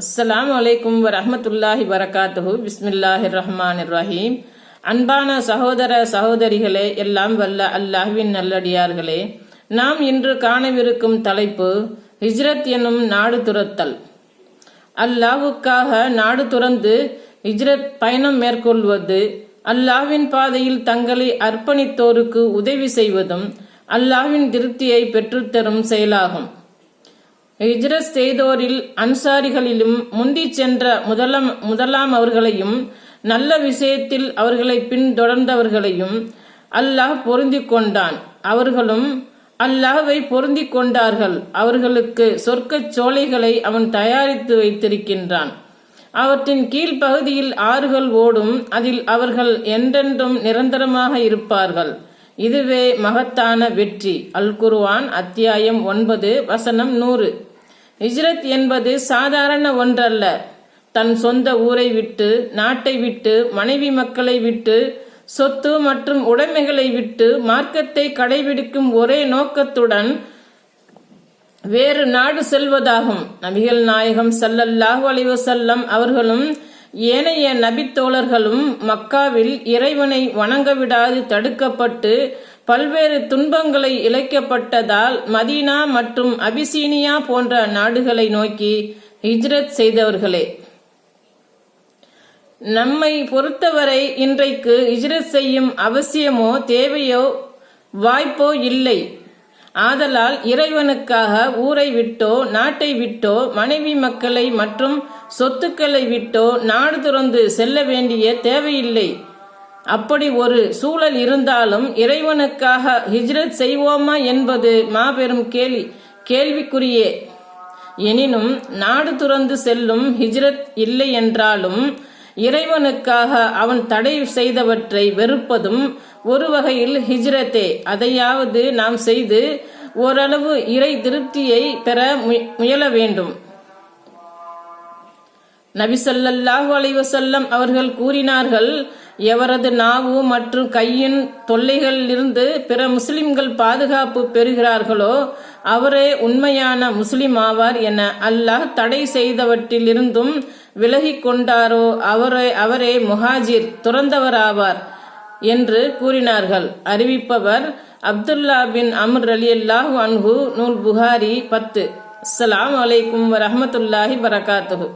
அஸ்ஸலாமு வலைக்கும் வரமத்துல்லாஹி வரகாத்துஹு. பிஸ்மில்லாஹிர் ரஹ்மான் ரஹீம் அன்பான சகோதர சகோதரிகளே எல்லாம் வல்ல அல்லாஹ்வின் நல்லடியார்களே நாம் இன்று காணவிருக்கும் தலைப்பு ஹிஜ்ரத் எனும் நாடு துரத்தல். அல்லாஹுக்காக நாடு துறந்து ஹிஜ்ரத் பயணம் மேற்கொள்வது அல்லாஹ்வின் பாதையில் தங்களை அர்ப்பணித்தோருக்கு உதவி செய்வதும் அல்லாஹ்வின் திருப்தியை பெற்றுத்தரும் செயலாகும். ஹிஜ்ரஸ் செய்தோரில் அன்சாரிகளிலும் முந்திச் சென்ற முதலாம் முதலாம் அவர்களையும் நல்ல விஷயத்தில் அவர்களை பின்தொடர்ந்தவர்களையும் அல்லாஹ் பொருந்தி கொண்டான். அவர்களும் அல்லாஹ்வை பொருந்தி கொண்டார்கள். அவர்களுக்கு சொர்க்கச் சோலைகளை அவன் தயாரித்து வைத்திருக்கின்றான். அவற்றின் கீழ்ப்பகுதியில் ஆறுகள் ஓடும். அதில் அவர்கள் என்றென்றும் நிரந்தரமாக இருப்பார்கள். இதுவே மகத்தான வெற்றி. அல் குருவான் அத்தியாயம் ஒன்பது வசனம் நூறு. ஹிஜ்ரத் என்பது சாதாரண ஒன்றல்ல. தன் சொந்த ஊரை விட்டு நாட்டை விட்டு மனைவி மக்களை விட்டு சொத்து மற்றும் உடைமைகளை விட்டு மார்க்கத்தை கடைபிடிக்கும் ஒரே நோக்கத்துடன் வேறு நாடு செல்வதாகும். நபிகள் நாயகம் சல்லல்லாஹு அலைவசல்லம் அவர்களும் ஏனைய நபித்தோழர்களும் மக்காவில் இறைவனை வணங்க விடாது தடுக்கப்பட்டு பல்வேறு துன்பங்களை இழைக்கப்பட்டதால் மதீனா மற்றும் அபிசீனியா போன்ற நாடுகளை நோக்கி ஹிஜ்ரத் செய்தவர்களே. நம்மை பொறுத்தவரை இன்றைக்கு ஹிஜ்ரத் செய்யும் அவசியமோ தேவையோ வாய்ப்போ இல்லை. ஆதலால் இறைவனுக்காக ஊரை விட்டோ நாட்டை விட்டோ மனைவி மக்களை மற்றும் சொத்துக்களை விட்டோ நாடு துறந்து செல்ல வேண்டிய தேவையில்லை. அப்படி ஒரு சூழல் இருந்தாலும் இறைவனுக்காக ஹிஜ்ரத் செய்வோமா என்பது மாபெரும் கேள்வி கேள்விக்குரியே எனினும் நாடு துறந்து செல்லும் ஹிஜ்ரத் இல்லை என்றாலும் இறைவனுக்காக அவன் தடை செய்தவற்றை வெறுப்பதும் ஒரு வகையில் ஹிஜ்ரத்தே. அதையாவது நாம் செய்து ஓரளவு இறை திருப்தியை பெற முயல வேண்டும். நபிசல்லாஹு அலைவசல்லம் அவர்கள் கூறினார்கள் எவரது நாவு மற்றும் கையின் தொல்லைகளிலிருந்து பிற முஸ்லிம்கள் பாதுகாப்பு பெறுகிறார்களோ அவரே உண்மையான முஸ்லிம் ஆவார் என அல்லாஹ் தடை செய்தவற்றிலிருந்தும் விலகி கொண்டாரோ அவரே அவரே முஹாஜிர் துறந்தவராவார் என்று கூறினார்கள். அறிவிப்பவர் அப்துல்லா பின் அமர் அலி அல்லாஹு அன்ஹு நூல் புகாரி பத்து. அஸ்ஸலாம் வலைக்கும் வரமத்துல்லாஹி வரகாத்துஹு